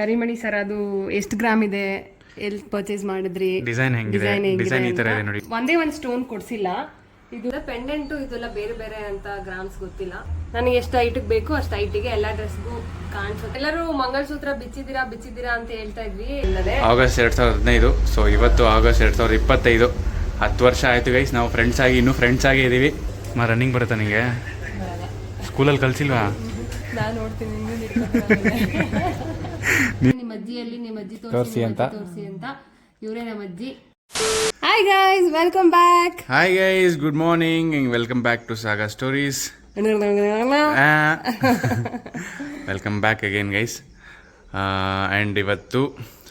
ಕರಿಮಣಿ sir ಅದು ಎಷ್ಟು gram ಇದೆ? ಎಲ್ ಪರ್ಚೇಸ್ ಮಾಡಿದ್ರಿ? ಡಿಸೈನ್ ಹೆಂಗಿದೆ? ಡಿಸೈನ್ ಡಿಸೈನ್ ಈ ತರ ಇದೆ ನೋಡಿ. ಒಂದೇ ಒಂದು ಸ್ಟೋನ್ ಕೊಡ್ಸಿಲ್ಲ. ಇದು ಪೆಂಡೆಂಟು ಇದೆಲ್ಲ ಬೇರೆ ಬೇರೆ ಅಂತ ಗ್ರಾಮ್ಸ್ ಗೊತ್ತಿಲ್ಲ. ನನಗೆ ಎಷ್ಟು ಹೈಟಿಗೆ ಬೇಕು ಅಷ್ಟು ಹೈಟಿಗೆ ಎಲ್ಲ ಡ್ರೆಸ್ಗೂ ಕಾಣಿಸುತ್ತೆ. ಎಲ್ಲರೂ ಮಂಗಳಸೂತ್ರ ಬಿಚ್ಚಿದ್ದೀರಾ ಬಿಚ್ಚಿದ್ದೀರಾ ಅಂತ ಹೇಳ್ತಾ ಇದ್ವಿ. ಇಲ್ಲದೆ ಆಗಸ್ಟ್ ಎರಡು ಸಾವಿರದ ಹದಿನೈದು. ಸೊ ಇವತ್ತು ಆಗಸ್ಟ್ ಎರಡು ಸಾವಿರದ ಇಪ್ಪತ್ತೈದು. ಹತ್ತು ವರ್ಷ ಆಯಿತು ಗೈಸ್ ನಾವು ಫ್ರೆಂಡ್ಸ್ ಆಗಿ ಇನ್ನೂ ಫ್ರೆಂಡ್ಸ್ ಆಗೇ ಇದ್ದೀವಿ ಮಾ ರನ್ನಿಂಗ್ ಬರುತ್ತೆ ನನಗೆ ಸ್ಕೂಲಲ್ಲಿ ಕಲಿಸಿಲ್ವಾ? ನಾನು ನೋಡ್ತೀನಿ ನಿಮ್ಮ ಅಜ್ಜಿಯಲ್ಲಿ ನಿಮ್ಮ ಅಜ್ಜಿ ತೋರ್ಸಿ ಅಂತ. ತೋರಿಸಿ ಅಂತ. ಇವರೇ ನಮ್ಮ ಅಜ್ಜಿ. Hi guys welcome back hi guys good morning welcome back to saga stories welcome back again guys and ಇವತ್ತು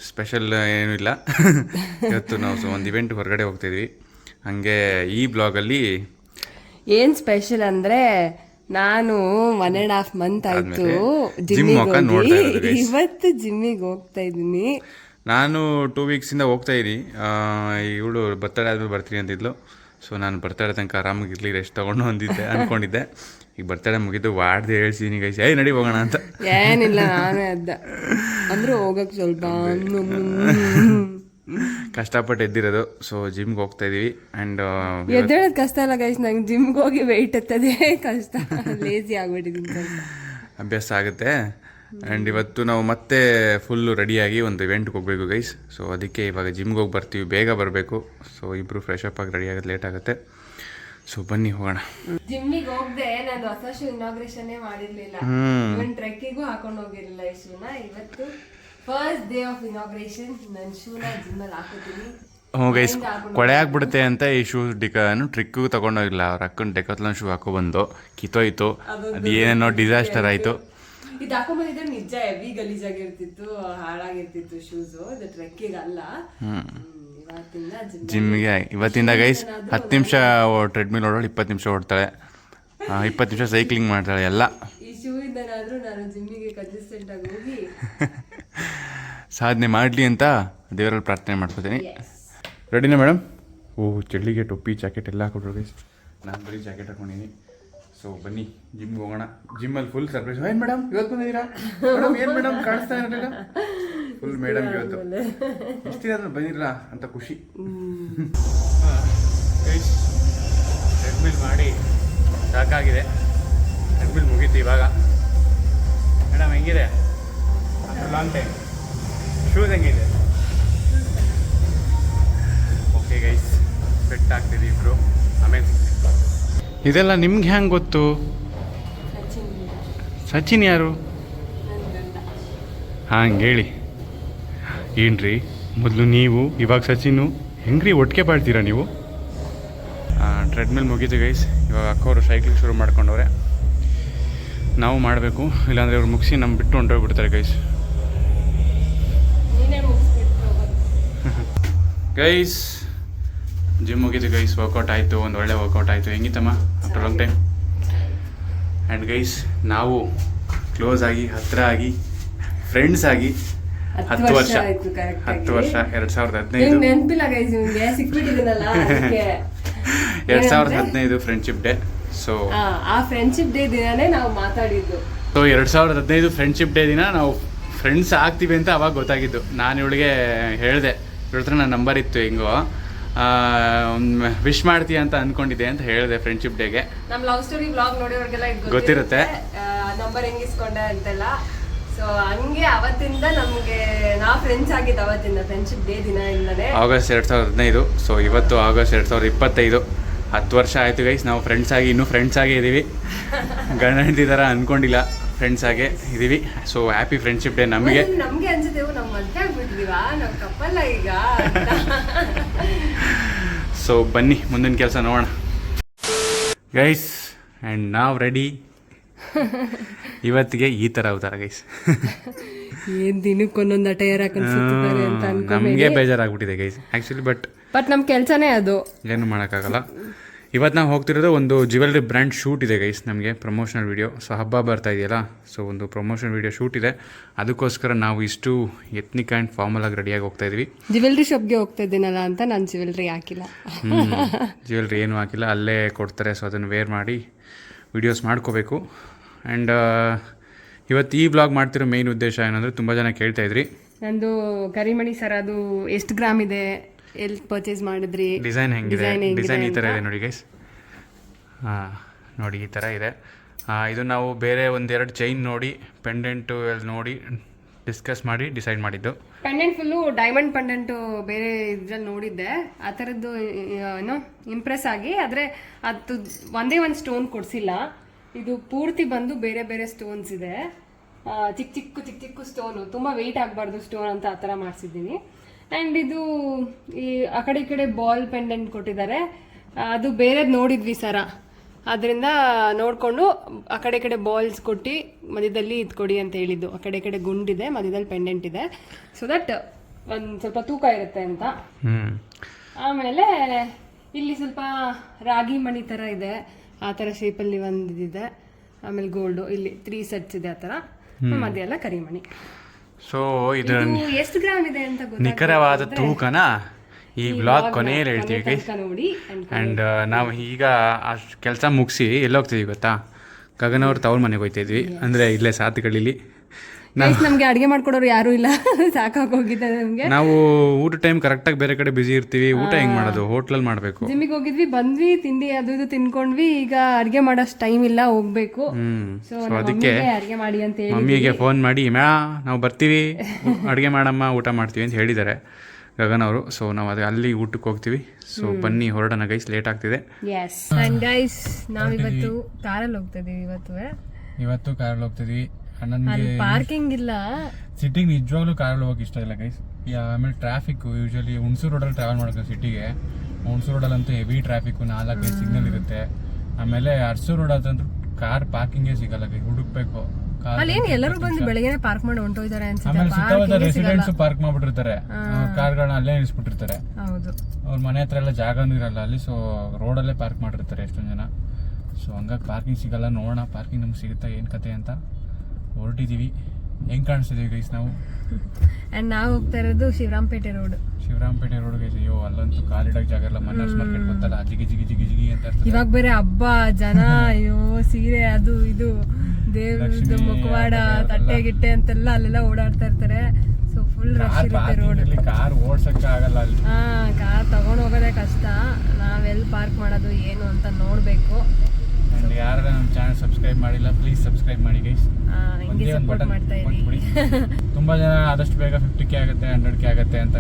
ಸ್ಪೆಷಲ್ ಏನೂ ಇಲ್ಲ. ಇವತ್ತು ನಾವು ಒಂದು ಇವೆಂಟ್ ಹೊರಗಡೆ ಹೋಗ್ತಿದ್ವಿ ಹಾಗೆ ಈ ಬ್ಲಾಗಲ್ಲಿ ಏನು ಸ್ಪೆಷಲ್ ಅಂದ್ರೆ ನಾನು ಒನ್ ಅಂಡ್ ಹಾಫ್ ಮಂತ್ ಆಯ್ತು ಜಿಮ್ಮಿಗೆ. ಇವತ್ತು ಜಿಮ್ಮಿಗೆ ಹೋಗ್ತಾ ಇದ್ದೀನಿ. ನಾನು ಟೂ ವೀಕ್ಸಿಂದ ಹೋಗ್ತಾ ಇದ್ದೀನಿ. ಇವಳು ಬರ್ತಡೇ ಆದ್ಮೇಲೆ ಬರ್ತೀನಿ ಅಂತಿದ್ಲು. ಸೊ ನಾನು ಬರ್ತಡೇ ತನಕ ಆರಾಮಾಗಿ ಇರಲಿ ರೆಸ್ಟ್ ತಗೊಂಡು ಅಂದಿದ್ದೆ ಅನ್ಕೊಂಡಿದ್ದೆ. ಈಗ ಬರ್ತಡೇ ಮುಗಿದು ವಾಡ್ದೆ ಹೇಳ್ತೀನಿ ಗೈಸ್ ಏಯ್ ನಡಿ ಹೋಗೋಣ ಅಂತ. ಏನಿಲ್ಲ ನಾನೇ ಅದ್ದ. ಅಂದ್ರೆ ಹೋಗಕ್ ಸ್ವಲ್ಪ ಕಷ್ಟಪಟ್ಟು ಎದ್ದಿರೋದು. ಸೊ ಜಿಮ್ಗೆ ಹೋಗ್ತಾ ಇದೀವಿ. ಆ್ಯಂಡ್ ಎದ್ದೇಳೋದು ಕಷ್ಟ ಅಲ್ಲ ಗೈಸ್ ನಂಗೆ ಜಿಮ್ಗೆ ಹೋಗಿ ವೆಯ್ಟ್ ಎತ್ತದೆ ಕಷ್ಟ. ಲೇಜಿ ಆಗ್ಬಿಟ್ಟಿದ್ದೀನಿ ಅಭ್ಯಾಸ ಆಗುತ್ತೆ. ಆ್ಯಂಡ್ ಇವತ್ತು ನಾವು ಮತ್ತೆ ಫುಲ್ಲು ರೆಡಿಯಾಗಿ ಒಂದು ಇವೆಂಟ್ಗೆ ಹೋಗಬೇಕು ಗೈಸ್ ಸೊ ಅದಕ್ಕೆ ಇವಾಗ ಜಿಮ್ಗೆ ಹೋಗಿ ಬರ್ತೀವಿ. ಬೇಗ ಬರಬೇಕು. ಸೊ ಇಬ್ಬರು ಫ್ರೆಶ್ ಅಪ್ ಆಗಿ ರೆಡಿ ಆಗೋದು ಲೇಟ್ ಆಗುತ್ತೆ. ಸೊ ಬನ್ನಿ ಹೋಗೋಣ. ಜಿಮ್ಮಿಗೆ ಹೋಗದೆ ನಾನು ಹೊಸ ಶೂ ಇನಾಗ್ರೇಷನ್ ಮಾಡಿರ್ಲಿಲ್ಲ. ಟ್ರೆಕ್ಕಿಗೂ ಹಾಕೊಂಡು ಹೋಗಿರ್ಲಿಲ್ಲ ಈ ಶೂನ ಇವತ್ತು ಫಸ್ಟ್ ಡೇ ಆಫ್ ಇನಾಗ್ರೇಷನ್ ನನ್ನ ಶೂನ ಜಿಮ್ಮಲ್ಲಿ ಹಾಕೋತೀನಿ ಹ್ಞೂ ಗೈಸ್ ಕೊಳೆ ಆಗ್ಬಿಡುತ್ತೆ ಅಂತ ಈ ಶೂ ಡಿಕನು ಟ್ರಿಕ್ಕಿಗೂ ತಗೊಂಡೋಗಿಲ್ಲ. ಅವ್ರ ಅಕ್ಕನ ಡೆಕತ್ಲನ್ ಶೂ ಹಾಕೋ ಬಂದು ಕಿತೋಯ್ತು ಅದು ಏನೇನೋ ಡಿಸಾಸ್ಟರ್ ಆಯಿತು. ಇದು ಹಾಕೊಂಡ್ಬಂದಿದ್ರೆ ನಿಜ ಹೆವಿ ಗಲೀಜಾಗಿರ್ತಿತ್ತು ಹಾಳಾಗಿರ್ತಿತ್ತು ಶೂಸು ಇದು ಟ್ರೆಕ್ಕಿಗೆ ಅಲ್ಲ. ಜಿಮ್ಗೆ ಇವತ್ತಿಂದ ಗೈಸ್ ಹತ್ತು ನಿಮಿಷ ಟ್ರೆಡ್ಮಿಲ್ ಓಡೋಳು ಇಪ್ಪತ್ತು ನಿಮಿಷ ಓಡ್ತಾಳೆ. ಇಪ್ಪತ್ತು ನಿಮಿಷ ಸೈಕ್ಲಿಂಗ್ ಮಾಡ್ತಾಳೆ ಎಲ್ಲ. ಈ ಶೂ ಇಂದನಾದರೂ ನಾನು ಜಿಮ್ಮಿಗೆ ಕನ್ಸಿಸ್ಟೆಂಟ್ ಆಗಿ ಹೋಗಿ ಸಾಧನೆ ಮಾಡಲಿ ಅಂತ ದೇವರಲ್ಲಿ ಪ್ರಾರ್ಥನೆ ಮಾಡ್ಕೋತೀನಿ. ರೆಡಿನಾ ಮೇಡಮ್ ಓ ಚಳ್ಳಿಗೆ ಟೊಪ್ಪಿ ಜಾಕೆಟ್ ಎಲ್ಲ ಹಾಕೊಟ್ರು ಗೈಸ್ ನಾನು ಬರೀ ಜಾಕೆಟ್ ಹಾಕೊಂಡಿನಿ. ಸೊ ಬನ್ನಿ ಜಿಮ್ಗೆ ಹೋಗೋಣ. ಜಿಮ್ಮಲ್ಲಿ ಫುಲ್ ಸರ್ಪ್ರೈಸ್ ಏನು ಮೇಡಮ್ ಇವತ್ತು ಬಂದಿದ್ದೀರಾ? ಮೇಡಮ್ ಏನು ಮೇಡಮ್ ಕಾಣಿಸ್ತಾ ಇರಲಿಲ್ಲ? ಫುಲ್ ಮೇಡಮ್ ಇವತ್ತು. ಇಷ್ಟು ದಿನ ಬಂದಿರಲ್ಲ ಅಂತ ಖುಷಿ. ಟ್ರೆಡ್ಮಿಲ್ ಮಾಡಿ ಸಾಕಾಗಿದೆ ಟ್ರೆಡ್ಮಿಲ್ ಮುಗೀತು ಇವಾಗ. ಮೇಡಮ್ ಹೆಂಗಿದೆ? Long time. ಶೂಸ್ ಹೆಂಗಿದೆ? ಓಕೆ ಗೈಸ್ ಬೆಟ್ ಆಗ್ತಿದೆ ಇಬ್ರು. ಆಮೇಲೆ ಇದೆಲ್ಲ ನಿಮ್ಗೆ ಹೆಂಗೆ ಗೊತ್ತು? ಸಚಿನ್ ಯಾರು? ಹಾಂಗೆ ಹೇಳಿ. ಏನ್ರಿ ಮೊದಲು ನೀವು ಇವಾಗ ಸಚಿನು ಹೆಂಗ್ರಿ ಒಟ್ಟಿಗೆ ಬಾಳ್ತೀರಾ ನೀವು? ಟ್ರೆಡ್ಮಿಲ್ ಮುಗೀತು ಗೈಸ್ ಇವಾಗ ಅಕ್ಕವರು ಸೈಕ್ಲಿಂಗ್ ಶುರು ಮಾಡ್ಕೊಂಡವ್ರೆ. ನಾವು ಮಾಡಬೇಕು ಇಲ್ಲಾಂದರೆ ಇವ್ರು ಮುಗಿಸಿ ನಮ್ಮ ಬಿಟ್ಟು ಹೊಂಟೋಗ್ಬಿಡ್ತಾರೆ ಗೈಸ್ ನೀನೇ ಮುಗಿಸ್ಬಿಟ್ಟು ಹೋಗೋದು. ಗೈಸ್ ಜಿಮ್ ಮುಗಿದು ಗೈಸ್ ವರ್ಕೌಟ್ ಆಯಿತು ಒಂದು ಒಳ್ಳೆ ವರ್ಕೌಟ್ ಆಯಿತು. ಹೆಂಗಿತ್ತಮ್ಮ? After long time and guys ನಾವು ಕ್ಲೋಸ್ ಆಗಿ ಹತ್ತಿರ ಆಗಿ ಫ್ರೆಂಡ್ಸ್ ಆಗಿ ಹತ್ತು ವರ್ಷ ಹತ್ತು. ವರ್ಷ ಎರಡು ಸಾವಿರದ ಹದಿನೈದು. ಎರಡು ಸಾವಿರದ ಹದಿನೈದು ಫ್ರೆಂಡ್ಶಿಪ್ ಡೇ ಸೊ ಆ, ಆ ಫ್ರೆಂಡ್ಶಿಪ್ ಡೇ ದಿನನೇ ನಾವು ಮಾತಾಡಿದ್ದು. ಸೊ ಎರಡು ಸಾವಿರದ ಹದಿನೈದು ಫ್ರೆಂಡ್ಶಿಪ್ ಡೇ ದಿನ ನಾವು ಫ್ರೆಂಡ್ಸ್ ಆಗ್ತೀವಿ ಅಂತ ಅವಾಗ ಗೊತ್ತಾಗಿದ್ದು. ನಾನು ಇವಳಿಗೆ ಹೇಳಿದೆ. ಇವಳ ಹತ್ರ ನನ್ನ ನಂಬರ್ ಇತ್ತು ಹೆಂಗೋ. ವಿಶ್ ಮಾಡ್ತೀಯ ಅಂತ ಅಂದ್ಕೊಂಡಿದ್ದೆ ಅಂತ ಹೇಳಿದೆ ಫ್ರೆಂಡ್ಶಿಪ್ ಡೇಗೆ ನಮ್ಮ ಲವ್ ಸ್ಟೋರಿ ಬ್ಲಾಗ್ ಇದು ಗೊತ್ತಿರುತ್ತೆ. ನಂಬರ್ ಹೆಂಗ್ ಇಸ್ಕೊಂಡೆ ಅಂತೆಲ್ಲ. ಸೊ ಹಂಗೆ ಅವತ್ತಿಂದ ನಮಗೆ ನಾವು ಫ್ರೆಂಡ್ಸ್ ಆಗಿದ್ದು ಅವತ್ತಿಂದ ಫ್ರೆಂಡ್ಶಿಪ್ ಡೇ ದಿನ ಇಂದನೇ. ಆಗಸ್ಟ್ ಎರಡು ಸಾವಿರದ ಹದಿನೈದು. ಸೊ ಇವತ್ತು ಆಗಸ್ಟ್ ಎರಡು ಸಾವಿರದ ಇಪ್ಪತ್ತೈದು. ಹತ್ತು ವರ್ಷ ಆಯಿತು ಗೈಸ್ ನಾವು ಫ್ರೆಂಡ್ಸ್ ಆಗಿ ಇನ್ನೂ ಫ್ರೆಂಡ್ಸ್ ಆಗೇ ಇದ್ದೀವಿ ಗಂಡ ಹೆಂಡತಿ ಥರ ಅಂದ್ಕೊಂಡಿಲ್ಲ ಫ್ರೆಂಡ್ಸ್ ಆಗೇ ಇದ್ದೀವಿ ಸೊ ಹ್ಯಾಪಿ ಫ್ರೆಂಡ್ಶಿಪ್ ಡೇ ನಮಗೆ ನಮ್ಗೆ ಅನ್ಸುತ್ತೆ "ಓ, ನಾವ್ ಮದ್ವೆ ಆಗ್ಬಿಟ್ಟಿದೀವಾ ನಾವ್ ಕಪ್ಪಲ್ಲ ಈಗ. ಸೊ ಬನ್ನಿ ಮುಂದಿನ ಕೆಲಸ ನೋಡೋಣ. ಗೈಸ್ ಆ್ಯಂಡ್ ನಾವು ರೆಡಿ ಇವತ್ತಿಗೆ ಈ ಥರ ಅವತಾರ ಗೈಸ್ ಏನ್ ದಿನಕ್ಕೆ ಒಂದೊಂದು ಅಟೈರ್ ಹಾಕೊಂಡು ಸುತ್ತಿದ್ದಾರೆ ಅಂತ ನಮಗೆ ಬೇಜಾರಾಗ್ಬಿಟ್ಟಿದೆ ಗೈಸ್ ಆ್ಯಕ್ಚುಲಿ ಬಟ್ ಬಟ್ ನಮ್ಮ ಕೆಲಸನೇ ಅದು. ಏನು ಮಾಡೋಕ್ಕಾಗಲ್ಲ. ಇವತ್ತು ನಾವು ಹೋಗ್ತಿರೋದು ಒಂದು ಜ್ಯುವೆಲ್ರಿ ಬ್ರ್ಯಾಂಡ್ ಶೂಟ್ ಇದೆ ಗೈಸ್ ನಮಗೆ ಪ್ರಮೋಷನಲ್ ವೀಡಿಯೋ ಸೊ ಹಬ್ಬ ಬರ್ತಾ ಇದೆಯಲ್ಲ? ಸೊ ಒಂದು ಪ್ರಮೋಷನ್ ವೀಡಿಯೋ ಶೂಟ್ ಇದೆ. ಅದಕ್ಕೋಸ್ಕರ ನಾವು ಇಷ್ಟು ಎತ್ನಿಕ್ ಆ್ಯಂಡ್ ಫಾರ್ಮಲ್ ಆಗಿ ರೆಡಿಯಾಗಿ ಹೋಗ್ತಾ ಇದ್ವಿ. ಜ್ಯುವೆಲ್ರಿ ಶಾಪ್ಗೆ ಹೋಗ್ತಾ ಇದ್ದೀನಲ್ಲ ಅಂತ ನಾನು ಜ್ಯುವೆಲ್ರಿ ಹಾಕಿಲ್ಲ. ಜ್ಯುವೆಲ್ರಿ ಏನು ಹಾಕಿಲ್ಲ ಅಲ್ಲೇ ಕೊಡ್ತಾರೆ. ಸೊ ಅದನ್ನು ವೇರ್ ಮಾಡಿ ವಿಡಿಯೋಸ್ ಮಾಡ್ಕೋಬೇಕು. ಆ್ಯಂಡ್ ಇವತ್ತು ಈ ಬ್ಲಾಗ್ ಮಾಡ್ತಿರೋ ಮೇನ್ ಉದ್ದೇಶ ಏನಂದರೆ ತುಂಬ ಜನ ಕೇಳ್ತಾ ಇದ್ರಿ. ನಂದು ಕರಿಮಣಿ ಸರ್ ಅದು ಎಷ್ಟು ಗ್ರಾಮ್ ಇದೆ? ಎಲ್ಲಿ ಪರ್ಚೇಸ್ ಮಾಡಿದ್ರಿ? ಡಿಸೈನ್ ಹೆಂಗಿದೆ? ಡಿಸೈನ್ ಈ ಥರ ಇದೆ ನೋಡಿ ಗೈಸ್ ಹಾಂ ನೋಡಿ ಈ ಥರ ಇದೆ. ಇದು ನಾವು ಬೇರೆ ಒಂದೆರಡು ಚೈನ್ ನೋಡಿ ಪೆಂಡೆಂಟು ಎಲ್ಲ ನೋಡಿ ಡಿಸ್ಕಸ್ ಮಾಡಿ ಡಿಸೈಡ್ ಮಾಡಿದ್ದು. ಪೆಂಡೆಂಟ್ ಫುಲ್ಲು ಡೈಮಂಡ್ ಪೆಂಡೆಂಟು ಬೇರೆ ಇದ್ರಲ್ಲಿ ನೋಡಿದ್ದೆ. ಆ ಥರದ್ದು ಏನು ಇಂಪ್ರೆಸ್ ಆಗಿ ಆದರೆ ಅದು ಒಂದೇ ಒಂದು ಸ್ಟೋನ್ ಕೊಡಿಸಿಲ್ಲ. ಇದು ಪೂರ್ತಿ ಬಂದು ಬೇರೆ ಬೇರೆ ಸ್ಟೋನ್ಸ್ ಇದೆ. ಚಿಕ್ಕ ಚಿಕ್ಕ ಚಿಕ್ಕ ಚಿಕ್ಕ ಸ್ಟೋನು ತುಂಬ ವೆಯ್ಟ್ ಆಗಬಾರ್ದು ಸ್ಟೋನ್ ಅಂತ ಆ ಥರ ಮಾಡಿಸಿದ್ದೀನಿ. ಆ್ಯಂಡ್ ಇದು ಈ ಆ ಕಡೆ ಈ ಕಡೆ ಬಾಲ್ ಪೆಂಡೆಂಟ್ ಕೊಟ್ಟಿದ್ದಾರೆ. ಅದು ಬೇರೆದು ನೋಡಿದ್ವಿ ಸರ. ಅದರಿಂದ ನೋಡಿಕೊಂಡು ಆ ಕಡೆ ಕಡೆ ಬಾಲ್ಸ್ ಕೊಟ್ಟು ಮಧ್ಯದಲ್ಲಿ ಇದು ಕೊಡಿ ಅಂತ ಹೇಳಿದ್ದು. ಆ ಕಡೆ ಕಡೆ ಗುಂಡಿದೆ ಮಧ್ಯದಲ್ಲಿ ಪೆಂಡೆಂಟ್ ಇದೆ. ಸೊ ದಟ್ ಒಂದು ಸ್ವಲ್ಪ ತೂಕ ಇರುತ್ತೆ ಅಂತ. ಆಮೇಲೆ ಇಲ್ಲಿ ಸ್ವಲ್ಪ ರಾಗಿ ಮಣಿ ಥರ ಇದೆ. ಆ ಥರ ಶೇಪಲ್ಲಿ ಒಂದಿದೆ. ಆಮೇಲೆ ಗೋಲ್ಡು ಇಲ್ಲಿ ತ್ರೀ ಸೆಟ್ಸ್ ಇದೆ ಆ ಥರ ಮಧ್ಯ ಎಲ್ಲ ಕರಿಮಣಿ ಸೊ ಇದು ಇದು ಎಷ್ಟು ಗ್ರಾಮ್ ಇದೆ ಅಂತ ಗೊತ್ತಾಗ್ತಿಲ್ಲ. ನಿಖರವಾದ ತೂಕನ ಈ ಬ್ಲಾಗ್ ಕೊನೆಯಲ್ಲಿ ಹೇಳ್ತೀವಿ ನೋಡಿ ಆ್ಯಂಡ್ ನಾವು ಈಗ ಆ ಕೆಲಸ ಮುಗಿಸಿ ಎಲ್ಲೋಗ್ತಿದ್ವಿ ಗೊತ್ತಾ? ಗಗನವ್ರು ತವ್ರ ಮನೆಗೆ ಹೋಗ್ತಿದ್ವಿ. ಅಂದರೆ ಇಲ್ಲೇ ಸಾತ್ಗಳಿಲಿ Guys, ನಮ್ಗೆ ಅಡಿಗೆ ಮಾಡ್ಕೊಡೋರು ಯಾರು ಇಲ್ಲ. ಸಾಕಾಗಿ ಹೋಗಿದೆ ನಮ್ಗೆ. ನಾವು ಊಟ ಟೈಮ್ ಕರೆಕ್ಟಾಗಿ ಬೇರೆ ಕಡೆ ಬಿಸಿ ಇರ್ತೀವಿ. ಊಟ ಹೆಂಗ್ ಮಾಡೋದು? ಹೋಟ್ಲಲ್ಲಿ ಮಾಡಬೇಕು. ಜಿಮ್ಮಿಗೆ ಹೋಗಿದ್ವಿ ಬಂದ್ವಿ ತಿಂಡಿ ಅದು ಇದು ತಿನ್ಕೊಂಡ್ವಿ. ಈಗ ಅಡಿಗೆ ಮಾಡೋಷ್ಟು ಟೈಮ್ ಇಲ್ಲ ಹೋಗ್ಬೇಕು. ಹ್ಮ್. ಸೊ ಅದಕ್ಕೆ ಅಡಿಗೆ ಮಾಡಿ ಅಂತ ಹೇಳಿ ಮಮ್ಮಿಗೆ ಫೋನ್ ಮಾಡಿ ಮ್ಯಾ ನಾವು ಬರ್ತೀವಿ. ಅಡಿಗೆ ಮಾಡಮ್ಮ ಊಟ ಮಾಡ್ತೀವಿ ಅಂತ ಹೇಳಿದ್ದಾರೆ ಗಗನ್ ಅವರು. ಸೊ ನಾವು ಅದೇ ಅಲ್ಲಿ ಊಟಕ್ಕೆ ಹೋಗ್ತೀವಿ. ಸೊ ಬನ್ನಿ ಹೊರಡೋಣ ಗೈಸ್ ಲೇಟ್ ಆಗ್ತಿದೆ. ಎಸ್ ಅಂಡ್ ಗೈಸ್ ನಾವಿವತ್ತು ಕಾರಲ್ಲಿ ಹೋಗ್ತಾ ಇದೀವಿ ಇವತ್ತು ಇವತ್ತು ಕಾರಲ್ಲಿ ಹೋಗ್ತಿದ್ವಿ ನನಗೆ ಪಾರ್ಕಿಂಗ್ ಇಲ್ಲ. ಸಿಟಿಗೆ ನಿಜವಾಗ್ಲೂ ಕಾರಲ್ಲಿ ಹೋಗಕ್ಕೆ ಇಷ್ಟ ಇಲ್ಲ ಗೈಸ್ ಆಮೇಲೆ ಟ್ರಾಫಿಕ್ ಯೂಶಲಿ ಹುಣಸೂರು ರೋಡಲ್ಲಿ ಟ್ರಾವೆಲ್ ಮಾಡ್ಬೇಕು ಸಿಟಿಗೆ. ಹುಣಸೂರು ರೋಡಲ್ಲಂತೂ ಹೆವಿ ಟ್ರಾಫಿಕ್ ನಾಲ್ಕೈದು ಸಿಗ್ನಲ್ ಇರುತ್ತೆ. ಆಮೇಲೆ ಅರ್ಸೂರು ರೋಡ್ ಅಂತಂದ್ರೂ ಕಾರ್ ಪಾರ್ಕಿಂಗೇ ಸಿಗಲ್ಲ ಗೈ ಹುಡುಕ್ಬೇಕು. ಕಾರ್ ಎಲ್ಲರೂ ಬಂದು ಬೆಳಗ್ಗೆ ಪಾರ್ಕ್ ಮಾಡಿ ಹೊಂಟೋಗಿದ್ದಾರೆ ಆಮೇಲೆ ಸುತ್ತಮುತ್ತ ರೆಸಿಡೆಂಟ್ಸ್ ಪಾರ್ಕ್ ಮಾಡ್ಬಿಟ್ಟಿರ್ತಾರೆ. ಕಾರ್ಗಳನ್ನ ಅಲ್ಲೇ ನಿಲ್ಸ್ಬಿಟ್ಟಿರ್ತಾರೆ. ಹೌದು. ಅವ್ರ ಮನೆ ಹತ್ರ ಎಲ್ಲ ಜಾಗನೂ ಇರಲ್ಲ ಅಲ್ಲಿ ಸೊ ರೋಡಲ್ಲೇ ಪಾರ್ಕ್ ಮಾಡಿರ್ತಾರೆ ಎಷ್ಟೊಂದು ಜನ. ಸೊ ಹಂಗಾಗಿ ಪಾರ್ಕಿಂಗ್ ಸಿಗಲ್ಲ ನೋಡೋಣ. ಪಾರ್ಕಿಂಗ್ ನಮ್ಗೆ ಸಿಗುತ್ತಾ ಏನು ಕತೆ ಅಂತ. ಹೊರಟಿದ್ದೀವಿ. ಹೆಂಗ್ ಕಾಣಿಸ್ತಿದೀವಿ ಗೈಸ್ ನಾವು? ಅಂಡ್ ನಾವು ಹೋಗ್ತಾ ಇರೋದು Shivarampete road Shivarampete road guys ಅಯ್ಯೋ ಅಲ್ಲಂತೂ ಕಾಲಿಡಕ್ ಜಾಗ ಇಲ್ಲ. ಮನ್ನರ್ಸ್ ಮಾರ್ಕೆಟ್ ಗೊತ್ತಲ್ಲ? ಜಿಗಿ ಜಿಗಿ ಜಿಗಿ ಜಿಗಿ ಅಂತ ಇವಾಗ ಬೇರೆ ಹಬ್ಬ ಜನ ಅಯ್ಯೋ ಸೀರೆ ಅದು ಇದು ದೇವ್ರದ್ದು ಮುಖವಾಡ ತಟ್ಟೆ ಗಿಟ್ಟೆ ಅಂತೆಲ್ಲ ಅಲ್ಲೆಲ್ಲ ಓಡಾಡ್ತಾ ಇರ್ತಾರೆ. ಸೊ ಫುಲ್ ರಶ್ ಇರುತ್ತೆ ರೋಡ್ ಅಲ್ಲಿ ಕಾರ್ ಓಡ್ಸಕ್ಕೆ ಆಗಲ್ಲ ಅಲ್ಲಿ. ಹಾ ಕಾರ್ ತಗೊಂಡು ಹೋಗೋದೇ ಕಷ್ಟ. ನಾವೆಲ್ಲಿ ಪಾರ್ಕ್ ಮಾಡೋದು ಏನು ಅಂತ ನೋಡ್ಬೇಕು. ಅಂಡ್ ಯಾರು ನಮ್ಮ ಚಾನಲ್ ಸಬ್ಸ್ಕ್ರೈಬ್ ಮಾಡಿಲ್ಲ ಪ್ಲೀಸ್ ಸಬ್ಸ್ಕ್ರೈಬ್ ಮಾಡಿ ಗೈಸ್ ಒಂದೇ ಒಂದು ಬಟನ್ ಕೊಟ್ಬಿಡಿ. ತುಂಬಾ ಜನ ಆದಷ್ಟು ಬೇಗ ಫಿಫ್ಟಿ ಕೆ ಆಗುತ್ತೆ ಹಂಡ್ರೆಡ್ ಕೆ ಆಗುತ್ತೆ ಅಂತ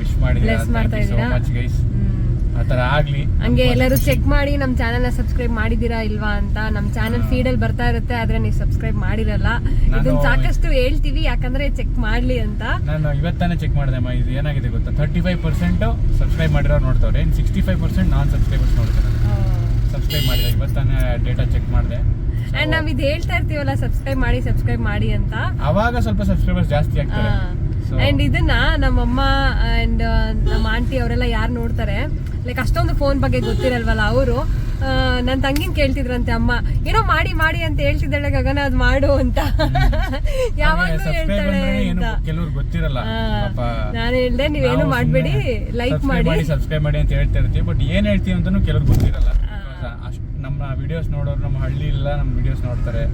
ವಿಶ್ ಮಾಡಿದ್ದೀರಾ. Thank so much guys. ಆ ಥರ ಆಗಲಿ. ಹಂಗೆ ಎಲ್ಲರೂ ಚೆಕ್ ಮಾಡಿ ನಮ್ಮ ಚಾನೆಲ್ನ ಸಬ್ಸ್ಕ್ರೈಬ್ ಮಾಡಿದೀರಾ ಇಲ್ವಾ ಅಂತ ನಮ್ಮ ಚಾನೆಲ್ ಫೀಡಲ್ಲಿ ಬರ್ತಾ ಇರುತ್ತೆ ಆದ್ರೆ ನೀವು ಸಬ್ಸ್ಕ್ರೈಬ್ ಮಾಡಿರಲ್ಲ. ಇದನ್ನ ಸಾಕಷ್ಟು ಹೇಳ್ತೀವಿ ಯಾಕಂದ್ರೆ ಚೆಕ್ ಮಾಡ್ಲಿ ಅಂತ. ನಾನು ಇವತ್ತಾನೆ ಚೆಕ್ ಮಾಡಿದೆ ಅಮ್ಮ ಇದು ಏನಾಗಿದೆ ಗೊತ್ತಾ? ತರ್ಟಿ ಫೈವ್ ಪರ್ಸೆಂಟ್ ಸಬ್ಸ್ಕ್ರೈಬ್ ಮಾಡಿರೋ ನೋಡ್ತಾವ್ರೆ sixty five percent non subscribers ನೋಡ್ತಾರೆ. ಸಬ್ಸ್ಕ್ರೈಬ್ ಮಾಡಿದೆ. ಇವತ್ತಾನೆ ಡೇಟಾ ಚೆಕ್ ಮಾಡಿದೆ. ಅಂಡ್ ನಾವ್ ಇದು ಹೇಳ್ತಾ ಇರ್ತೀವಲ್ಲ ಸಬ್ಸ್ಕ್ರೈಬ್ ಮಾಡಿ ಸಬ್ಸ್ಕ್ರೈಬ್ ಮಾಡಿ ಅಂತ. ಅವಾಗ ಸ್ವಲ್ಪ ಸಬ್ಸ್ಕ್ರೈಬರ್ಸ್ ಜಾಸ್ತಿ ಆಗ್ತಾರೆ. ಅಂಡ್ ಇದನ್ನ ನಮ್ಮಮ್ಮ ಅಂಡ್ ನಮ್ಮ ಆಂಟಿ ಅವರೆಲ್ಲ ಯಾರು ನೋಡ್ತಾರೆ? ಲೈಕ್ ಅಷ್ಟೊಂದು ಫೋನ್ ಬಗ್ಗೆ ಗೊತ್ತಿರಲ್ವಲ್ಲ ಅವರು. ನನ್ನ ತಂಗಿನ ಕೇಳ್ತಿದ್ರಂತೆ ಅಮ್ಮ ಏನೋ ಮಾಡಿ ಮಾಡಿ ಅಂತ ಹೇಳ್ತಿದ್ದಾಳೆ ಗಗನ ಅದ್ ಮಾಡು ಅಂತ. ಯಾವಾಗ್ಲೂ ಸಬ್ಸ್ಕ್ರೈಬ್ ಹೇಳ್ತಾಳೆ ಅಂದ್ರೆ ಏನು ಅಂತ. ಕೆಲವ್ರು ಗೊತ್ತಿರಲ್ಲ. ಪಾಪ ನಾನು ಹೇಳ್ದೆ ನೀವೇನು ಮಾಡ್ಬೇಡಿ ಲೈಕ್ ಮಾಡಿ ಮಾಡಿ. ಸಬ್ಸ್ಕ್ರೈಬ್ ಮಾಡಿ ಅಂತ ಹೇಳ್ತಾ ಇರ್ತೀವಿ ಬಟ್ ಏನ್ ಹೇಳ್ತೀವಿ ಅಂತಾನು ಕೆಲವ್ರು ಗೊತ್ತಿರಲ್ಲ. ಅಷ್ಟು ನಮ್ಮ ವಿಡಿಯೋಸ್ ನೋಡೋರು ನಮ್ಮ ಹಳ್ಳಿ ಇಲ್ಲ ನಮ್ಮ ವಿಡಿಯೋಸ್ ನೋಡ್ತಾರೆ.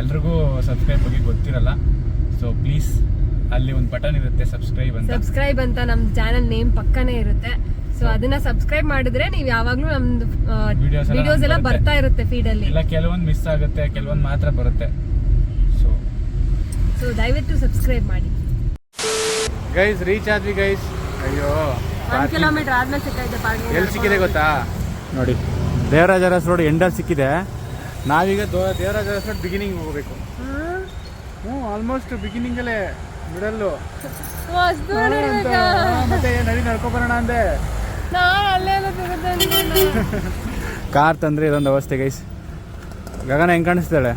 ಎಲ್ರಿಗೂ ಸಬ್ಸ್ಕ್ರೈಬ್ ಬಗ್ಗೆ ಗೊತ್ತಿರಲ್ಲ. ಸೊ ಪ್ಲೀಸ್ ಅಲ್ಲಿ ಒಂದು ಬಟನ್ ಇರುತ್ತೆ ಸಬ್ಸ್ಕ್ರೈಬ್ ಅಂತ. ಸಬ್ಸ್ಕ್ರೈಬ್ ಅಂತ ನಮ್ಮ ಚಾನಲ್ ನೇಮ್ ಪಕ್ಕನೇ ಇರುತ್ತೆ. ಸೊ ಅದನ್ನ ಸಬ್ಸ್ಕ್ರೈಬ್ ಮಾಡಿದ್ರೆ ನೀವು ಯಾವಾಗ್ಲೂ ನಮ್ದು ವಿಡಿಯೋಸ್ ಎಲ್ಲ ಬರ್ತಾ ಇರುತ್ತೆ ಫೀಡ್ ಅಲ್ಲಿ. ಇಲ್ಲ ಕೆಲವೊಂದು ಮಿಸ್ ಆಗುತ್ತೆ ಕೆಲವೊಂದು ಮಾತ್ರ ಬರುತ್ತೆ. ಸೊ ಸೊ ದಯವಿಟ್ಟು ಸಬ್ಸ್ಕ್ರೈಬ್ ಮಾಡಿ. ಗೈಸ್ ರೀಚ್ ಆದ್ವಿ ಗೈಸ್ ಅಯ್ಯೋ ಒಂದು ಕಿಲೋಮೀಟರ್ ಆದ್ಮೇಲೆ ಸಿಕ್ಕೈತೆ ಪಾರ್ಕಿಂಗ್ ಎಲ್ಲಿ ಸಿಕ್ಕಿದೆ ಗೊತ್ತಾ? ನೋಡಿ. ದೇವರಾಜ ಅರಸ್ ರೋಡ್ ಎಂಡಲ್ಲಿ ಸಿಕ್ಕಿದೆ. ನಾವೀಗ ದೋ- ದೇವರಾಜ ಅರಸ್ ರೋಡ್ ಬಿಗಿನಿಂಗ್ ಹೋಗ್ಬೇಕು. ಹ್ಞೂ ಆಲ್ಮೋಸ್ಟ್ ಬಿಗಿನಿಂಗಲ್ಲೇ ಮಿಡಲ್ಲು ಮತ್ತೆ ನಡಿ ನಡ್ಕೊಬರೋಣ ಅಂದೆ. ಕಾರ್ ತಂದ್ರೆ ಇದೊಂದು ಅವಸ್ಥೆ ಗೈಸ್ ಗಗನ ಹೆಂಗೆ ಕಾಣಿಸ್ತಾಳೆ?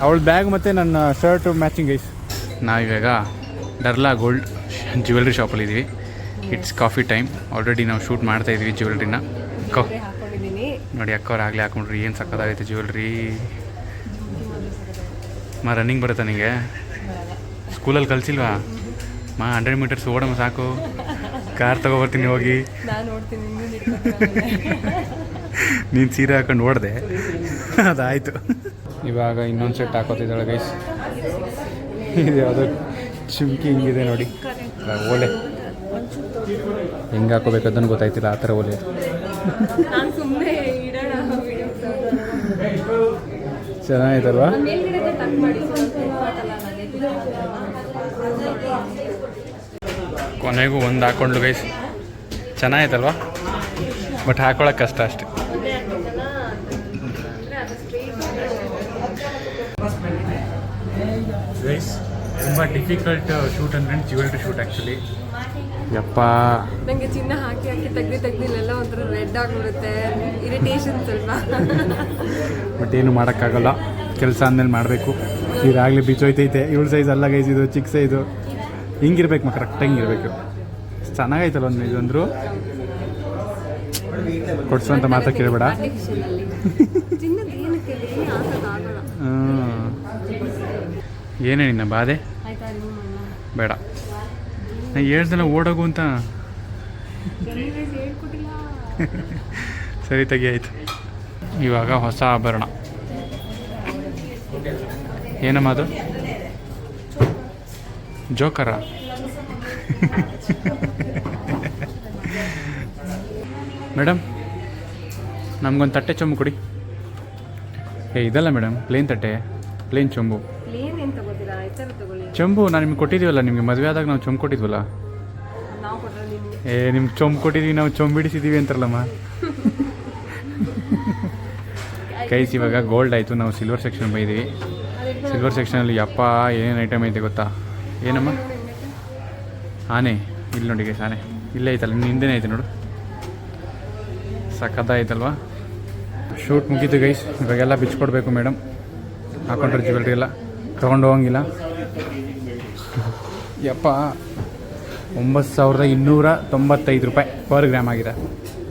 ಅವಳ ಬ್ಯಾಗ್ ಮತ್ತು ನನ್ನ ಶರ್ಟು ಮ್ಯಾಚಿಂಗ್ ಗೈಸ್ ನಾವಿವಾಗ ಡರ್ಲಾ ಗೋಲ್ಡ್ ಜ್ಯುವೆಲ್ರಿ ಶಾಪಲ್ಲಿ ಇದ್ದೀವಿ ಇಟ್ಸ್ ಕಾಫಿ ಟೈಮ್ ಆಲ್ರೆಡಿ ನಾವು ಶೂಟ್ ಮಾಡ್ತಾ ಇದೀವಿ ಜ್ಯುವೆಲ್ರಿನ ನೋಡಿ ಅಕ್ಕವ್ರು ಆಗಲೇ ಹಾಕೊಂಡ್ರಿ ಏನು ಸಕ್ಕದಾಗೈತೆ ಜ್ಯುವೆಲ್ರಿ ಮಾ ರನ್ನಿಂಗ್ ಬರುತ್ತಾ ನಿಮಗೆ ಸ್ಕೂಲಲ್ಲಿ ಕಲಿಸಿಲ್ವಾ ಮಾ ಹಂಡ್ರೆಡ್ ಮೀಟರ್ಸ್ ಓಡಮ್ಮ ಸಾಕು. ಕಾರ್ ತಗೊಬರ್ತೀನಿ ಹೋಗಿ. ನಾನು ಸೀರೆ ಹಾಕೊಂಡು ಓಡದೆ. ಅದಾಯಿತು. ಇವಾಗ ಇನ್ನೊಂದು ಸೆಟ್ ಹಾಕೋತಿದ್ದಾಳೆ ಗೈಸ್ ಇದು ಯಾವುದೋ ಚಿಮ್ಕಿ ಹಿಂಗಿದೆ ನೋಡಿ. ಓಲೆ. ಹೆಂಗೆ ಹಾಕೋಬೇಕು ಅದನ್ನು ಗೊತ್ತಾಯ್ತಿಲ್ಲ ಆ ಥರ ಒಲೆ. ನಾನು ಸುಮ್ಮನೆ ಇಡೋಣ videos. ಚೆನ್ನಾಗಿತ್ತಲ್ವಾ ನಾನ್ ಮೇಲ್ಗಡೆ ಟಕ್ ಮಾಡಿ ಕೊನೆಗೂ ಒಂದು ಹಾಕೊಂಡ್ಲು ಗೈಸ್ ಚೆನ್ನಾಗಿತ್ತಲ್ವಾ? ಬಟ್ ಹಾಕೊಳಕ್ಕೆ ಕಷ್ಟ ಅಷ್ಟೆ. ಗೈಸ್ ತುಂಬ ಡಿಫಿಕಲ್ಟ್ ಶೂಟ್ ಅಂದರೆ ಜ್ಯುವೆಲ್ರಿ ಶೂಟ್ ಆ್ಯಕ್ಚುಲಿ ಯಪ್ಪ. ನಂಗೆ ಚಿನ್ನ ಹಾಕಿ ಹಾಕಿ ತೆಗ್ದು ತೆಗ್ದಿಲ್ಲೆಲ್ಲ ಒಂಥರ ರೆಡ್ ಆಗಿಬಿಡುತ್ತೆ. ಇರಿಟೇಷನ್ ಸ್ವಲ್ಪ. ಬಟ್ ಏನು ಮಾಡೋಕ್ಕಾಗಲ್ಲ. ಕೆಲಸ ಅಂದಮೇಲೆ ಮಾಡಬೇಕು. ಇದಾಗಲಿ ಬಿಚ್ಚೋಯ್ತೈತೆ ಇವಳು ಸೈಜ್ ಅಲ್ಲ ಗೈಸ್ ಇದು ಚಿಕ್ಕ ಸೈಜು ಹಿಂಗಿರ್ಬೇಕು ಮಾ ಕರೆಕ್ಟಾಗಿ ಹಿಂಗಿರ್ಬೇಕು. ಚೆನ್ನಾಗೈತಲ್ಲ ಒಂದು ಇದಂದ್ರು ಕೊಡ್ಸು ಅಂತ ಮಾತಾ ಕೇಳಬೇಡ. ಏನು ನಿನ್ನ ಬಾಧೆ? ಬೇಡ. ನಾ ಹೇಳ್ದಲ್ಲ ಓಡೋಗು ಅಂತ. ಸರಿ ತೆಗಿ ಆಯ್ತು. ಇವಾಗ ಹೊಸ ಆಭರಣ. ಏನಮ್ಮ ಅದು? ಜೋಕರ? ಮೇಡಮ್ ನಮ್ಗೊಂದು ತಟ್ಟೆ ಚೊಂಬು ಕೊಡಿ. ಏ ಇದಲ್ಲ ಮೇಡಮ್ ಪ್ಲೇನ್ ತಟ್ಟೆ ಪ್ಲೇನ್ ಚೊಂಬು. ಚೊಂಬು ನಾನು ನಿಮ್ಗೆ ಕೊಟ್ಟಿದ್ದೀವಲ್ಲ ನಿಮಗೆ ಮದುವೆ ಆದಾಗ ನಾವು ಚೊಂಬು ಕೊಟ್ಟಿದ್ವಲ್ಲ? ಏ ನಿಮ್ಗೆ ಚೊಂಬು ಕೊಟ್ಟಿದ್ದೀವಿ ನಾವು ಚೊಂಬು ಬಿಡಿಸಿದ್ದೀವಿ ಅಂತಾರಲ್ಲಮ್ಮ. ಕೈಸ್ ಇವಾಗ ಗೋಲ್ಡ್ ಆಯಿತು ನಾವು ಸಿಲ್ವರ್ ಸೆಕ್ಷನ್ ಬೈದೀವಿ. ಸಿಲ್ವರ್ ಸೆಕ್ಷನಲ್ಲಿ ಯಪ್ಪ ಏನೇನು ಐಟಮ್ ಐತೆ ಗೊತ್ತಾ? ಏನಮ್ಮ? ಆನೆ ಇಲ್ಲಿ ನೋಡಿ ಗೈಸ್ ಆನೆ. ಇಲ್ಲೇ ಐತಲ್ಲ ನಿನ್ನ ಹಿಂದೆನೇ ಐತೆ ನೋಡು. ಸಖತ್ತಾಯ್ತಲ್ವಾ ಶೂಟ್ ಮುಗೀತು ಗೈಸ್ ಇವಾಗೆಲ್ಲ ಬಿಚ್ಕೊಡ್ಬೇಕು ಮೇಡಮ್ ಹಾಕೊಂಡ್ರೆ ಜ್ಯುವೆಲ್ರಿ ಎಲ್ಲ. ತೊಗೊಂಡು ಹೋಗಂಗಿಲ್ಲ. ಯಪ್ಪ. ಒಂಬತ್ತು ಸಾವಿರದ ಇನ್ನೂರ ತೊಂಬತ್ತೈದು ರೂಪಾಯಿ ಪರ್ ಗ್ರಾಮ್ ಆಗಿದೆ.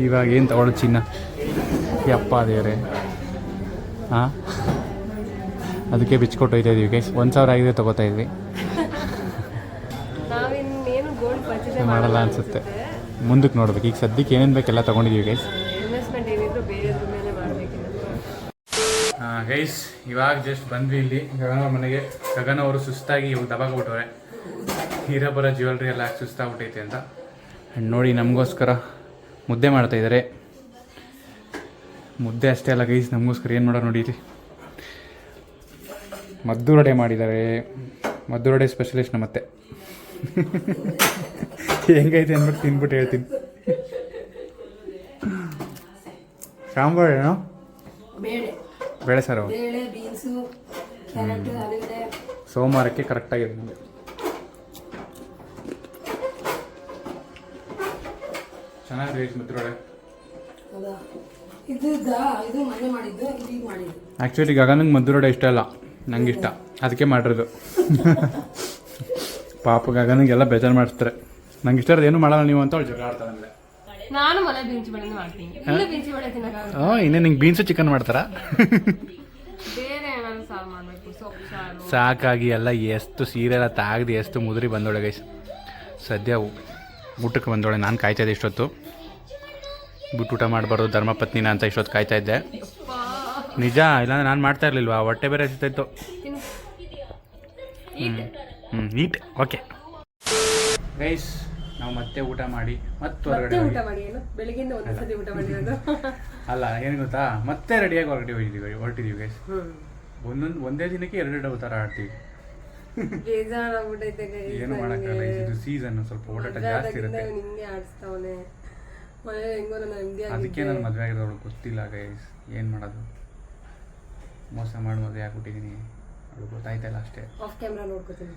ಇವಾಗ ಏನು ತಗೊಳ್ಳೋ ಚಿನ್ನ? ಯಪ್ಪ ದೇವ್ರೆ. ಹಾಂ ಅದಕ್ಕೆ ಬಿಚ್ಕೊಟ್ಟು ಹೋಯ್ತಾ ಇದೀವಿ ಗೈಸ್ ಒಂದು ಸಾವಿರ ಆಗಿದೆ ತೊಗೋತಾ ಇದ್ವಿ. ಮಾಡಲ್ಲ ಅನಿಸುತ್ತೆ. ಮುಂದಕ್ಕೆ ನೋಡ್ಬೇಕು. ಈಗ ಸದ್ಯಕ್ಕೆ ಏನೇನು ಬೇಕೆಲ್ಲ ತೊಗೊಂಡಿದ್ದೀವಿ ಗೈಸ್ ಗೈಸ್ ಇವಾಗ ಜಸ್ಟ್ ಬಂದ್ವಿ ಇಲ್ಲಿ. ಗಗನ ಮನೆಗೆ. ಗಗನ ಅವರು ಸುಸ್ತಾಗಿ ಇವಾಗ ದಬಾಗ್ಬಿಟ್ಟವ್ರೆ ಹೀರಾಬರ ಜ್ಯುವೆಲ್ರಿ ಎಲ್ಲ ಹಾಕಿ ಸುಸ್ತಾಗ್ಬಿಟ್ಟೈತೆ ಅಂತ. ಆ್ಯಂಡ್ ನೋಡಿ ನಮಗೋಸ್ಕರ ಮುದ್ದೆ ಮಾಡ್ತಾ ಇದ್ದಾರೆ ಮುದ್ದೆ ಅಷ್ಟೇ ಅಲ್ಲ ಗೈಸ್ ನಮಗೋಸ್ಕರ ಏನು ಮಾಡೋರು ನೋಡಿ ಇಲ್ಲಿ. ಮದ್ದು ರಡೆ ಮಾಡಿದ್ದಾರೆ. ಮದ್ದು ರಡೆ ಸ್ಪೆಷಲಿಸ್ಟ್ ನಮ್ಮತ್ತೆ ಹೆಂಗೈತೆ ಅಂದ್ಬಿಟ್ಟು ತಿನ್ಬಿಟ್ಟು ಹೇಳ್ತೀನಿ. ಸಾಂಬಾರು ಏನೋ? ಬೇಳೆ. ಬೇಳೆ ಸಾರು. ಬೇಳೆ ಬೀನ್ಸು ಕ್ಯಾರೆಟ್ ಆಲೂಗಡ್ಡೆ. ಸೋಮವಾರಕ್ಕೆ ಕರೆಕ್ಟಾಗಿದೆ ಚೆನ್ನಾಗಿದೆ ರೈಸ್ ಇದು ಮಾಡಿದ್ದು ಈಗ ಮಾಡಿದ್ದು. ಆ್ಯಕ್ಚುಲಿ ಗಗನಂಗೆ ಮದ್ದೂರೊಡೆ ಇಷ್ಟ ಇಲ್ಲ ನಂಗೆ ಇಷ್ಟ. ಅದಕ್ಕೆ ಮಾಡಿರೋದು. ಪಾಪ ಗಗನಿಗೆಲ್ಲ ಬೇಜಾರು ಮಾಡಿಸ್ತಾರೆ ನಂಗೆ ಇಷ್ಟ ಇರೋದು ಏನು ಮಾಡಲ್ಲ ನೀವು ಅಂತ ಅವ್ಳು ಜಗಳ ಆಡ್ತಾರೆ ನಾನು ಮನೆ ಬೀನ್ಸ್ ಬಳೆ ಮಾಡ್ತೀನಿ. ಇಲ್ಲ ಬೀನ್ಸ್ ಬಳೆ ತಿನ್ನಕ್ಕಾಗಲ್ಲ ಹಾಂ ಇನ್ನೇ ನಿಂಗೆ ಬೀನ್ಸು ಚಿಕನ್ ಮಾಡ್ತಾರಾ? ಬೇರೆ ಏನಾದ್ರು ಸಾರು ಮಾಡಬೇಕು ಸೊಪ್ಪು ಸಾರು. ಸಾಕಾಗಿ ಎಲ್ಲ ಎಷ್ಟು ಸೀರೆ ಎಲ್ಲ ತಾಗ್ದು ಎಷ್ಟು ಮುದುರಿ ಬಂದೋಳೆ ಗೈಸ್ ಸದ್ಯ ಊಟಕ್ಕೆ ಬಂದೋಳೆ. ನಾನು ಕಾಯ್ತಾ ಇದ್ದೆ ಇಷ್ಟೊತ್ತು. ಬಿಟ್ಟು ಊಟ ಮಾಡಬಾರ್ದು ಧರ್ಮಪತ್ನಿನ ಅಂತ ಇಷ್ಟೊತ್ತು ಕಾಯ್ತಾ ಇದ್ದೆ. ನಿಜ? ಇಲ್ಲಾಂದ್ರೆ ನಾನು ಮಾಡ್ತಾ ಇರಲಿಲ್ವಾ? ಹೊಟ್ಟೆ ಬೇರೆ ಸಿಗ್ತಾಯಿತ್ತು ಹ್ಞೂ ಈಟ್ ಓಕೆ ಗೈಸ್ ನಾವು ಮತ್ತೆ ಊಟ ಮಾಡಿ ಮತ್ತೆ ಹೊರಗಡೆ ಊಟ ಮಾಡಿ ಏನು? ಬೆಳಿಗ್ಗೆಯಿಂದ ಒಂದೇ ಸತಿ ಊಟ ಮಾಡಿರೋದು ಅಲ್ಲ ಏನು ಗೊತ್ತಾ? ಮತ್ತೆ ರೆಡಿಯಾಗಿ ಹೊರಗಡೆ ಹೋಗಿದ್ದೀವಿ ಹೊರಟಿದ್ದೀವಿ ಗೈಸ್ ಒಂದೊಂದು ಒಂದೇ ದಿನಕ್ಕೆ ಎರಡು ಥರ ಆಡ್ತೀವಿ. ಬೇಜಾರಾಗ್ಬಿಟ್ಟೈತೆ ಏನು ಮಾಡೋಕ್ಕಾಗಲ್ಲ. ಇದು ಸೀಸನ್ ಸ್ವಲ್ಪ ಓಡಾಟ ಜಾಸ್ತಿ ಇರುತ್ತೆ. ಹೆಂಗೋ ನಾನು ನೆಮ್ಮದಿ ಅದಕ್ಕೆ ನಾನು ಮದುವೆ ಆಗಿರೋಳು ಗೊತ್ತಿಲ್ಲ ಗೈಸ್ ಏನು ಮಾಡೋದು? ಮೋಸ ಮಾಡಿ ಮದುವೆ ಆಗ್ಬಿಟ್ಟಿದ್ದೀನಿ ಅವಳು ಗೊತ್ತಾಯ್ತಲ್ಲ ಅಷ್ಟೇ. ಆಫ್ ಕ್ಯಾಮ್ರಾ ನೋಡ್ಕೋತೀನಿ.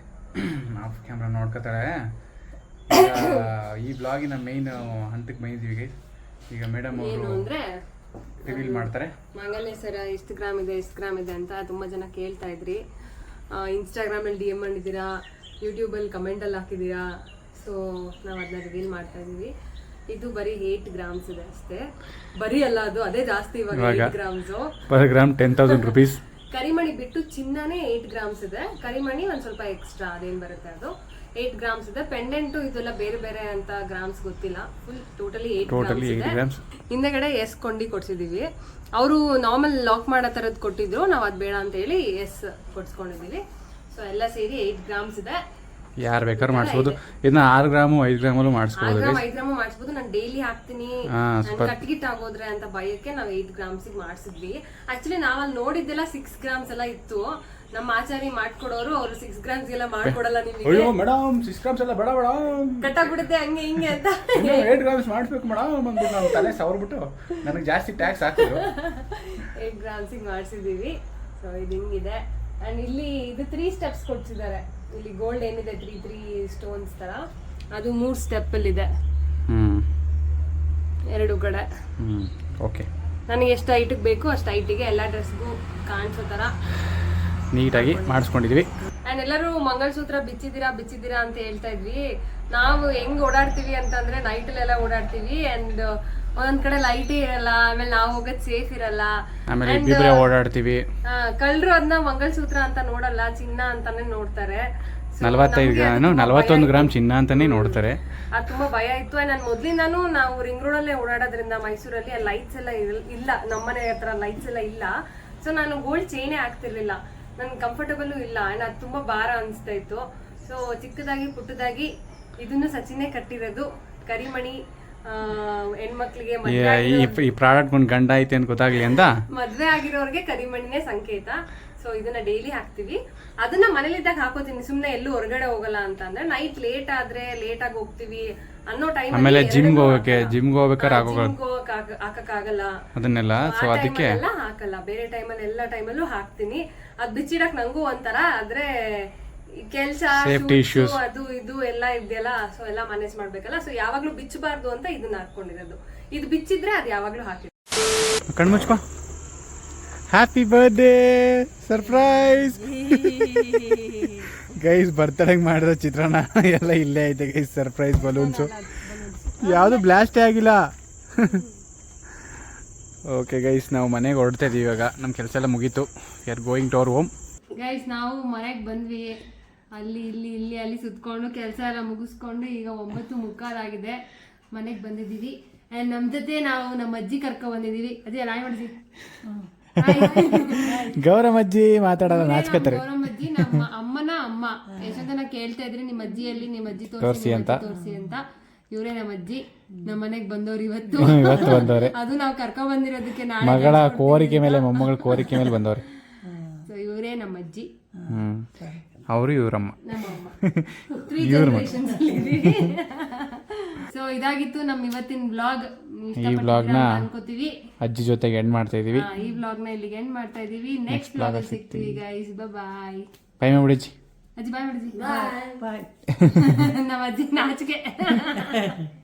ಆಫ್ ಕ್ಯಾಮ್ರಾ ನೋಡ್ಕೋತಾಳೆ. ಈ ಬ್ಲಾಗಿನ ಮೇನ್ ಹಂತಕ್ಕೆ ಬಂದಿದ್ದೀವಿ ಗೈಸ್ ಈಗ ಮೇಡಮ್ ಏನು ಅವರು ಅಂದ್ರೆ ರಿವೀಲ್ ಮಾಡ್ತಾರೆ. ಮಂಗಲ್ಯ ಸರ ಇಷ್ಟು ಗ್ರಾಮ್ ಇದೆ ಇಷ್ಟು ಗ್ರಾಮ್ ಇದೆ ಅಂತ ತುಂಬಾ ಜನ ಕೇಳ್ತಾ ಇದ್ರಿ. ಇನ್ಸ್ಟಾಗ್ರಾಮಲ್ಲಿ ಡಿ ಎಂ ಮಾಡಿದ್ದೀರಾ? ಯೂಟ್ಯೂಬಲ್ಲಿ ಕಮೆಂಟಲ್ಲಿ ಹಾಕಿದ್ದೀರಾ? ಸೊ ನಾವು ಅದನ್ನ ರಿವೀಲ್ ಮಾಡ್ತಾ ಇದೀವಿ ಇದು ಬರಿ ಏಟ್ ಗ್ರಾಮ್ಸ್ ಇದೆ ಅಷ್ಟೇ. ಬರೀ ಅಲ್ಲ ಅದು ಅದೇ ಜಾಸ್ತಿ ಇವಾಗ ಇವಾಗ? Eight grams per gram ten thousand rupees ಕರಿಮಣಿ ಬಿಟ್ಟು ಚಿನ್ನನೇ ಏಟ್ ಗ್ರಾಮ್ಸ್ ಇದೆ. ಕರಿಮಣಿ ಒಂದ್ ಸ್ವಲ್ಪ ಎಕ್ಸ್ಟ್ರಾ ಅದೇನ್ ಬರುತ್ತೆ ಅದು? ಏಟ್ ಗ್ರಾಮ್ಸ್ ಇದೆ. ಪೆಂಡೆಂಟು ಇದೆಲ್ಲ ಬೇರೆ ಬೇರೆ ಅಂತ ಗ್ರಾಮ್ಸ್ ಗೊತ್ತಿಲ್ಲ. Full totally eight totally grams ಹಿಂದೆಗಡೆ ಎಸ್ ಕೊಂಡಿ ಕೊಡ್ಸಿದೀವಿ. ಅವರು ನಾರ್ಮಲ್ ಲಾಕ್ ಮಾಡೋ ತರದ್ ಕೊಟ್ಟಿದ್ರು. ನಾವು ಅದ್ ಬೇಡ ಅಂತ ಹೇಳಿ ಎಸ್ ಕೊಡ್ಸ್ಕೊಂಡಿದೀವಿ. ಸೊ ಎಲ್ಲ ಸೇರಿ ಏಟ್ ಗ್ರಾಮ್ಸ್ ಇದೆ. ಯಾರು ಬೇಕಾದ್ರೂ ಮಾಡಿಸ್ಬೋದು. ಇದನ್ನ ಆರು ಗ್ರಾಮು ಐದು ಗ್ರಾಮಲ್ಲೂ ಮಾಡಿಸ್ಬೋದು ಆರು ಗ್ರಾಮ್ ಐದು ಗ್ರಾಮ್ ಮಾಡಿಸ್ಬೋದು. ನಾನು ಡೈಲಿ ಹಾಕ್ತೀನಿ. ಕಟ್ಗಿಟ್ ಆಗೋದ್ರೆ ಅಂತ ಭಯಕ್ಕೆ ನಾವು ಏಟ್ ಗ್ರಾಮ್ಸ್ ಮಾಡಿಸಿದ್ವಿ. ಆಕ್ಚುಲಿ ನಾವಲ್ಲಿ ನೋಡಿದ್ದೆಲ್ಲ ಸಿಕ್ಸ್ ಗ್ರಾಮ್ಸ್ ಎಲ್ಲ ಇತ್ತು. ನಮ್ಮ ಆಚಾರಿ ಮಾಡ್ಕೊಡೋರು ಅವ್ರು ಸಿಕ್ಸ್ ಗ್ರಾಮ್ಸ್ ಎಲ್ಲ ಮಾಡ್ಕೊಡಲ್ಲ ನಿಮಗೆ. ಅಯ್ಯೋ ಮೇಡಮ್ ಸಿಕ್ಸ್ ಗ್ರಾಮ್ಸ್ ಎಲ್ಲ ಬೇಡ ಬೇಡ. ಕಟ್ಟಾಗ್ಬಿಡುತ್ತೆ ಹಂಗೆ ಹಿಂಗೆ ಅಂತ. ಏಟ್ ಗ್ರಾಮ್ಸ್ ಮಾಡಿಸ್ಬೇಕು ಮೇಡಮ್ ಅಂದ್ಬಿಟ್ಟು ನಾವು ತಲೆ ಸವರ್ಬಿಟ್ಟು ನನಗೆ ಜಾಸ್ತಿ ಟ್ಯಾಕ್ಸ್ ಹಾಕಿದ್ರು ಏಟ್ ಗ್ರಾಮ್ಸಿಗೆ ಮಾಡ್ಸಿದೀವಿ ಸೊ ಇದು ಹಿಂಗಿದೆ. ಅಂಡ್ ಇಲ್ಲಿ ಇದು ತ್ರೀ ಸ್ಟೆಪ್ಸ್ ಕೊಡ್ಸಿದ್ದಾರೆ. ಇಲ್ಲಿ ಗೋಲ್ಡ್ ಏನಿದೆ ತ್ರೀ ತ್ರೀ ಸ್ಟೋನ್ಸ್ ತರ. ಅದು ಮೂರು ಸ್ಟೆಪ್ ಅಲ್ಲಿ ಇದೆ. ಎರಡು ಕಡೆ. ಓಕೆ ನನಗೆ ಎಷ್ಟು ಹೈಟಿಗೆ ಬೇಕು ಅಷ್ಟು ಹೈಟಿಗೆ ಎಲ್ಲ ಡ್ರೆಸ್ಗೂ ಕಾಣಿಸೋ ಥರ ನೀಟಾಗಿ ಮಾಡಿಸ್ಕೊಂಡಿದ್ವಿ. ಆ್ಯಂಡ್ ಎಲ್ಲರೂ ಮಂಗಳಸೂತ್ರ ಬಿಚ್ಚಿದ್ದೀರಾ ಬಿಚ್ಚಿದ್ದೀರಾ ಅಂತ ಹೇಳ್ತಾ ಇದ್ವಿ. ನಾವು ಹೆಂಗ್ ಓಡಾಡ್ತೀವಿ ಅಂತಂದ್ರೆ ನೈಟಲ್ಲೆಲ್ಲ ಓಡಾಡ್ತೀವಿ. ಆ್ಯಂಡ್ ಒಂದೊಂದ್ ಕಡೆ ಲೈಟೇ ಇರಲ್ಲ ಆಮೇಲೆ ನಾವು ಹೋಗೋದ್ ಸೇಫ್ ಇರಲ್ಲ. ಆಮೇಲೆ ಇಬ್ಬಿಬ್ರೆ ಓಡಾಡ್ತೀವಿ. ಕಳ್ಳರು ಅದನ್ನ ಮಂಗಲಸೂತ್ರ ಅಂತ ನೋಡಲ್ಲ ಚಿನ್ನ ಅಂತಾನೆ ನೋಡ್ತಾರೆ. ನಲವತ್ತೈದು ಗ್ರಾಮ್ ನಲವತ್ತೊಂದು ಗ್ರಾಮ್ ಚಿನ್ನ ಅಂತಾನೆ ನೋಡ್ತಾರೆ. ಅದು ತುಂಬಾ ಭಯ ಇತ್ತು. ನಾನು ಮೊದ್ಲಿಂದಾನು ನಾವು ರಿಂಗ್ ರೋಡ್ ಅಲ್ಲೇ ಓಡಾಡೋದ್ರಿಂದ ಮೈಸೂರಲ್ಲಿ ಲೈಟ್ಸ್ ಎಲ್ಲ ಇಲ್ಲ. ನಮ್ಮನೆ ಹತ್ರ ಲೈಟ್ಸ್ ಎಲ್ಲ ಇಲ್ಲ. ಸೊ ನಾನು ಗೋಲ್ಡ್ ಚೈನೇ ಆಗ್ತಿರ್ಲಿಲ್ಲ ನನ್ ಕಂಫರ್ಟಬಲ್ ಇಲ್ಲ. ಅಂಡ್ ಅದು ತುಂಬಾ ಭಾರ ಅನ್ಸ್ತಾ ಇತ್ತು. ಸೊ ಚಿಕ್ಕದಾಗಿ ಪುಟ್ಟದಾಗಿ ಇದನ್ನು ಸಚಿನೇ ಕಟ್ಟಿರೋದು ಕರಿಮಣಿ ಹೆಣ್ಮಕ್ಳಿಗೆ ಈ- ಈ ಪ್ರಾಡಕ್ಟ್ ಒಂದು ಗಂಡ ಐತೆ ಅಂತ ಗೊತ್ತಾಗ್ಲಿ ಅಂತ ಮದ್ವೆ ಆಗಿರೋರ್ಗೆ ಕರಿಮಣ್ಣಿನೇ ಸಂಕೇತ. ಸೊ ಇದನ್ನ ಡೈಲಿ ಹಾಕ್ತಿವಿ. ಅದನ್ನ ಮನೇಲಿದ್ದಾಗ ಹಾಕೋತೀನಿ. ಸುಮ್ನೆ ಎಲ್ಲೂ ಹೊರಗಡೆ ಹೋಗಲ್ಲ ಅಂತ ಅಂದ್ರೆ ನೈಟ್ ಲೇಟ್ ಆದ್ರೆ ಲೇಟ್ ಆಗಿ ಹೋಗ್ತೀವಿ ಅನ್ನೋ ಟೈಮ್ ಆಮೇಲೆ ಜಿಮ್ ಹೋಗಕ್ಕೆ ಜಿಮ್ ಹೋಗ್ಬೇಕಾದ್ರೆ ಆಗೋಗಲ್ಲ. ಹಾಕಕ್ಕಾಗಲ್ಲ. ಅದನ್ನೆಲ್ಲ? ಸೊ ಆ ಅದಕ್ಕೆ? ಟೈಮಲ್ಲೆಲ್ಲ ಹಾಕಲ್ಲ. ಬೇರೆ ಟೈಮಲ್ಲಿ ಎಲ್ಲ ಟೈಮಲ್ಲೂ ಹಾಕ್ತೀನಿ. ಅದ್ ಬಿಚ್ಚಿಡಕ್ ನಂಗೂ ಒಂಥರ ಆದ್ರೆ ಕೆಲ್ಸ Safety issues. ಅದು ಇದು ಎಲ್ಲ ಇದೆಯಲ್ಲ ಸೊ ಎಲ್ಲ ಮ್ಯಾನೇಜ್ ಮಾಡ್ಬೇಕಲ್ಲ. ಸೊ ಯಾವಾಗ್ಲೂ ಬಿಚ್ಚಬಾರ್ದು ಅಂತ ಇದನ್ನ ಹಾಕೊಂಡಿರೋದು. ಇದು ಬಿಚ್ಚಿದ್ರೆ ಅದು ಯಾವಾಗ್ಲೂ ಹಾಕಿ ಕಣ್ಮುಚ್ಕೋ ಹ್ಯಾಪಿ ಬರ್ಡೇ ಸರ್ಪ್ರೈಸ್ ಗೈಸ್ ಬರ್ತಡೆಗೆ ಮಾಡಿದ ಚಿತ್ರಾನ್ನ ಎಲ್ಲ ಇಲ್ಲೇ ಐತೆ ಗೈಸ್ ಸರ್ಪ್ರೈಸ್ ಬಲೂನ್ಸು ಯಾವುದು ಬ್ಲಾಸ್ಟೇ ಆಗಿಲ್ಲ. ಓಕೆ ಗೈಸ್ ನಾವು ಮನೆಗೆ ಹೊರಡ್ತಾ ಇದೀವಿ ಇವಾಗ. ನಮ್ಮ ಕೆಲಸ ಎಲ್ಲ ಮುಗೀತು. Are going to our home guys ನಾವು ಮನೆಗೆ ಬಂದ್ವಿ. ಅಲ್ಲಿ ಇಲ್ಲಿ ಇಲ್ಲಿ ಅಲ್ಲಿ ಸುತ್ಕೊಂಡು ಕೆಲಸ ಎಲ್ಲ ಮುಗಿಸ್ಕೊಂಡು ಈಗ ಒಂಬತ್ತು ಮುಕ್ಕಾಲಾಗಿದೆ ಮನೆಗೆ ಬಂದಿದ್ದೀವಿ. ಆ್ಯಂಡ್ ನಮ್ಮ ಜೊತೆ ನಾವು ನಮ್ಮ ಅಜ್ಜಿ ಕರ್ಕೊ ಬಂದಿದ್ದೀವಿ. ಅದೇ ನಾಯಿ ಮಾಡಿದ್ವಿ ಗೌರಮ್ಮಜ್ಜಿ ಮಾತಾಡೋದು ನಾಚ್ಕೋತಾರೆ ಗೌರಮ್ಮ ಅಜ್ಜಿ ನಮ್ಮ ಅಮ್ಮನ ಅಮ್ಮ. ಎಷ್ಟೊಂದು ಜನ ಕೇಳ್ತಾ ಇದ್ರಿ ನಿಮ್ಮ ಅಜ್ಜಿಯಲ್ಲಿ ನಿಮ್ಮ ಅಜ್ಜಿ ತೋರಿಸಿ ಅಂತ. ತೋರಿಸಿ ಅಂತ. ಇವರೇ ನಮ್ಮ ಅಜ್ಜಿ. ನಮ್ಮ ಮನೆಗೆ ಬಂದವ್ರು ಇವತ್ತು. ಇವತ್ತು ಬಂದವ್ರೆ. ಅದು ನಾವು ಕರ್ಕೊ ಬಂದಿರೋದಕ್ಕೆ ನಾಳೆ ಮಗಳ ಕೋರಿಕೆ ಮೇಲೆ ಮೊಮ್ಮಗಳ ಕೋರಿಕೆ ಮೇಲೆ ಬಂದವ್ರೆ. ಸೊ ಇವರೇ ನಮ್ಮ ಅಜ್ಜಿ. ಹ್ಮ್. ಅವರು ಇವರಮ್ಮ. ನಮ್ಮಮ್ಮ. ತ್ರೀ ಜನರೇಷನ್ಸ್ ಸೊ ಇದಾಗಿತ್ತು ನಮ್ಮ ಇವತ್ತಿನ ಬ್ಲಾಗ್ ಈ ನ ಅನ್ಕೋತೀವಿ. ಅಜ್ಜಿ ಜೊತೆಗೆ ಎಂಡ್ ಮಾಡ್ತಾ ಇದೀವಿ. ಈ ಬ್ಲಾಗ್ನ ಇಲ್ಲಿಗೆ ಎಂಡ್ ಮಾಡ್ತಾ ಇದೀವಿ. ನೆಕ್ಸ್ಟ್ ಬ್ಲಾಗ್ ಸಿಗ್ತೀವಿ ಗೈಸ್ ಬಾಯ್ ಬಾಯ್ ಮಾಡ್ಬಿಡಿಜಿ ಅಜ್ಜಿ. ಬಾಯ್ ಮಾಡಿದ್ವಿ ಬಾಯ್ ನಮ್ಮ ಅಜ್ಜಿ ನಾಚಿಕೆ.